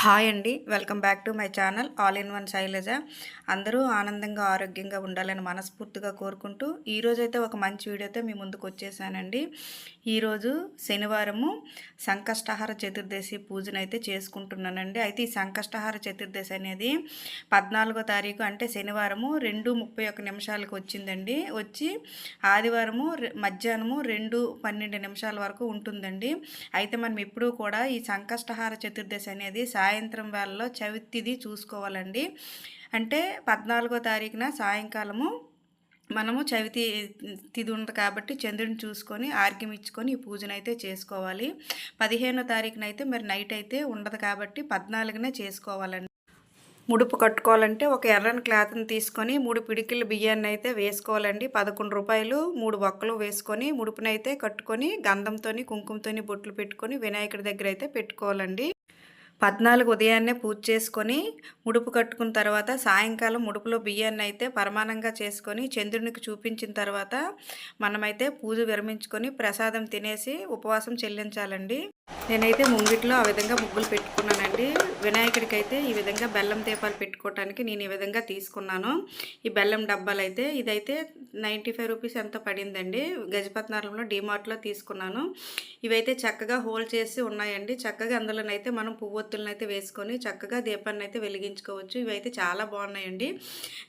Hi అండి. Welcome back to my channel all in one Shailaja. అందరూ ఆనందంగా ఆరోగ్యంగా ఉండాలని మనస్ఫూర్తిగా కోరుకుంటూ ఈరోజు అయితే ఒక మంచి వీడియోతో మీ ముందుకు వచ్చేసానండి. ఈరోజు శనివారము సంకష్టహార చతుర్దశి పూజనైతే అయితే చేసుకుంటున్నానండి. అయితే ఈ సంకష్టహార చతుర్దశి అనేది పద్నాలుగో తారీఖు అంటే శనివారము రెండు ముప్పై ఒక్క నిమిషాలకు వచ్చిందండి. వచ్చి ఆదివారము మధ్యాహ్నము రెండు పన్నెండు నిమిషాల వరకు ఉంటుందండి. అయితే మనం ఎప్పుడూ కూడా ఈ సంకష్టహార చతుర్దశి అనేది సాయంత్రం వేళలో చవితిది చూసుకోవాలండి. అంటే పద్నాలుగో తారీఖున సాయంకాలము మనము చవితి తిది ఉంది కాబట్టి చంద్రుని చూసుకొని ఆర్గ్యం ఇచ్చుకొని ఈ పూజను అయితే చేసుకోవాలి. పదిహేనో తారీఖున అయితే మరి నైట్ అయితే ఉండదు కాబట్టి పద్నాలుగునే చేసుకోవాలండి. ముడుపు కట్టుకోవాలంటే ఒక ఎర్రని క్లాత్ని తీసుకొని మూడు పిడికిల బియ్యాన్ని అయితే వేసుకోవాలండి. పదకొండు రూపాయలు మూడు బొక్కలు వేసుకొని ముడుపునైతే కట్టుకొని గంధంతో కుంకుమతోని బొట్లు పెట్టుకొని వినాయకుడి దగ్గర అయితే పెట్టుకోవాలండి. పద్నాలుగు ఉదయాన్నే పూజ చేసుకొని ముడుపు కట్టుకున్న తర్వాత సాయంకాలం ముడుపులో బియ్యాన్ని అయితే పరమానంగా చేసుకొని చంద్రునికి చూపించిన తర్వాత మనమైతే పూజ విరమించుకొని ప్రసాదం తినేసి ఉపవాసం చెల్లించాలండి. నేనైతే ముంగిట్లో ఆ విధంగా ముగ్గులు పెట్టుకున్నానండి. వినాయకుడికి అయితే ఈ విధంగా బెల్లం దీపాలు పెట్టుకోవటానికి నేను ఈ విధంగా తీసుకున్నాను. ఈ బెల్లం డబ్బాలు అయితే ఇదైతే నైంటీ ఫైవ్ రూపీస్ ఎంత పడిందండి. గజపత్నారంలో డిమార్ట్లో తీసుకున్నాను. ఇవైతే చక్కగా హోల్ చేసి ఉన్నాయండి. చక్కగా అందులోనైతే మనం పువ్వొత్తులను అయితే వేసుకొని చక్కగా దీపాన్ని అయితే వెలిగించుకోవచ్చు. ఇవైతే చాలా బాగున్నాయండి.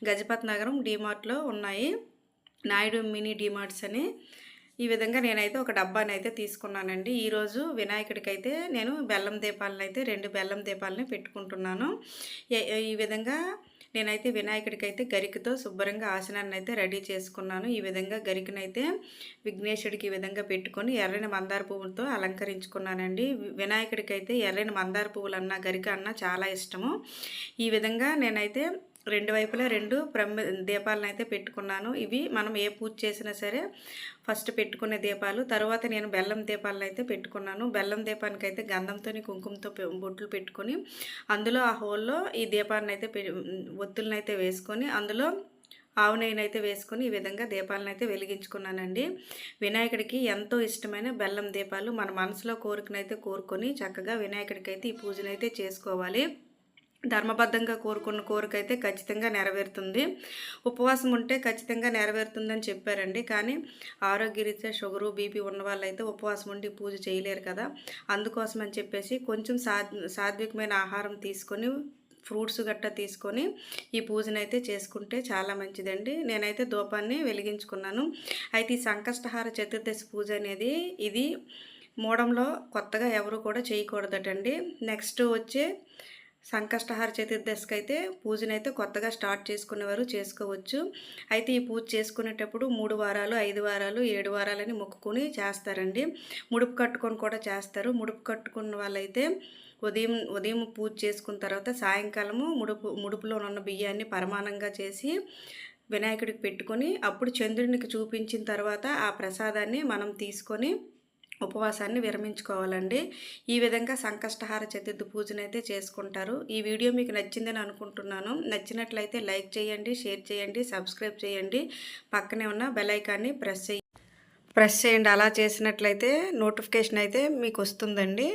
గజపత్ నగరం డిమార్ట్లో ఉన్నాయి. నాయుడు మినీ డిమార్ట్స్ అని. ఈ విధంగా నేనైతే ఒక డబ్బాని అయితే తీసుకున్నానండి. ఈరోజు వినాయకుడికి అయితే నేను బెల్లం దీపాలను అయితే రెండు బెల్లం దీపాలని పెట్టుకుంటున్నాను. ఈ విధంగా నేనైతే వినాయకుడికి అయితే గరికతో శుభ్రంగా ఆసనాన్ని అయితే రెడీ చేసుకున్నాను. ఈ విధంగా గరికనైతే విఘ్నేశుడికి ఈ విధంగా పెట్టుకొని ఎర్రని మందార పువ్వులతో అలంకరించుకున్నానండి. వినాయకుడికి అయితే ఎర్రని మందార పువ్వులు అన్న గరిక అన్న చాలా ఇష్టము. ఈ విధంగా నేనైతే రెండు వైపులా రెండు ప్రమ దీపాలను అయితే పెట్టుకున్నాను. ఇవి మనం ఏ పూజ చేసినా సరే ఫస్ట్ పెట్టుకునే దీపాలు తర్వాత నేను బెల్లం దీపాలను అయితే పెట్టుకున్నాను. బెల్లం దీపానికి అయితే గంధంతో కుంకుమతో బొట్లు పెట్టుకొని అందులో ఆ హోల్లో ఈ దీపాన్ని అయితే ఒత్తులను అయితే వేసుకొని అందులో ఆవు అయితే వేసుకొని ఈ విధంగా దీపాలను అయితే వెలిగించుకున్నానండి. వినాయకుడికి ఎంతో ఇష్టమైన బెల్లం దీపాలు మన మనసులో కోరికనైతే కోరుకొని చక్కగా వినాయకుడికి అయితే ఈ పూజనైతే చేసుకోవాలి. ధర్మబద్ధంగా కోరుకున్న కోరిక అయితే ఖచ్చితంగా నెరవేరుతుంది. ఉపవాసం ఉంటే ఖచ్చితంగా నెరవేరుతుందని చెప్పారండి. కానీ ఆరోగ్యరీత్యా షుగరు బీపీ ఉన్న వాళ్ళైతే ఉపవాసం ఉండి పూజ చేయలేరు కదా. అందుకోసం అని చెప్పేసి కొంచెం సాత్వికమైన ఆహారం తీసుకొని ఫ్రూట్స్ గట్ట తీసుకొని ఈ పూజనైతే చేసుకుంటే చాలా మంచిదండి. నేనైతే దూపాన్ని వెలిగించుకున్నాను. అయితే ఈ సంకష్టహార చతుర్దశి పూజ అనేది ఇది మూడంలో కొత్తగా ఎవరు కూడా చేయకూడదటండి. నెక్స్ట్ వచ్చే సంకష్టహార చతుర్దశికి అయితే పూజనైతే కొత్తగా స్టార్ట్ చేసుకునేవారు చేసుకోవచ్చు. అయితే ఈ పూజ చేసుకునేటప్పుడు మూడు వారాలు ఐదు వారాలు ఏడు వారాలని మొక్కుకొని చేస్తారండి. ముడుపు కట్టుకొని కూడా చేస్తారు. ముడుపు కట్టుకున్న వాళ్ళైతే ఉదయం ఉదయం పూజ చేసుకున్న తర్వాత సాయంకాలము ముడుపు ముడుపులో ఉన్న బియ్యాన్ని పరమానంగా చేసి వినాయకుడికి పెట్టుకొని అప్పుడు చంద్రునికి చూపించిన తర్వాత ఆ ప్రసాదాన్ని మనం తీసుకొని ఉపవాసాన్ని విరమించుకోవాలండి. ఈ విధంగా సంకష్టహార చతుర్థి పూజనైతే చేసుకుంటారు. ఈ వీడియో మీకు నచ్చిందని అనుకుంటున్నాను. నచ్చినట్లయితే లైక్ చేయండి షేర్ చేయండి సబ్స్క్రైబ్ చేయండి. పక్కనే ఉన్న బెలైకాన్ని ప్రెస్ చేయండి ప్రెస్ చేయండి. అలా చేసినట్లయితే నోటిఫికేషన్ అయితే మీకు వస్తుందండి.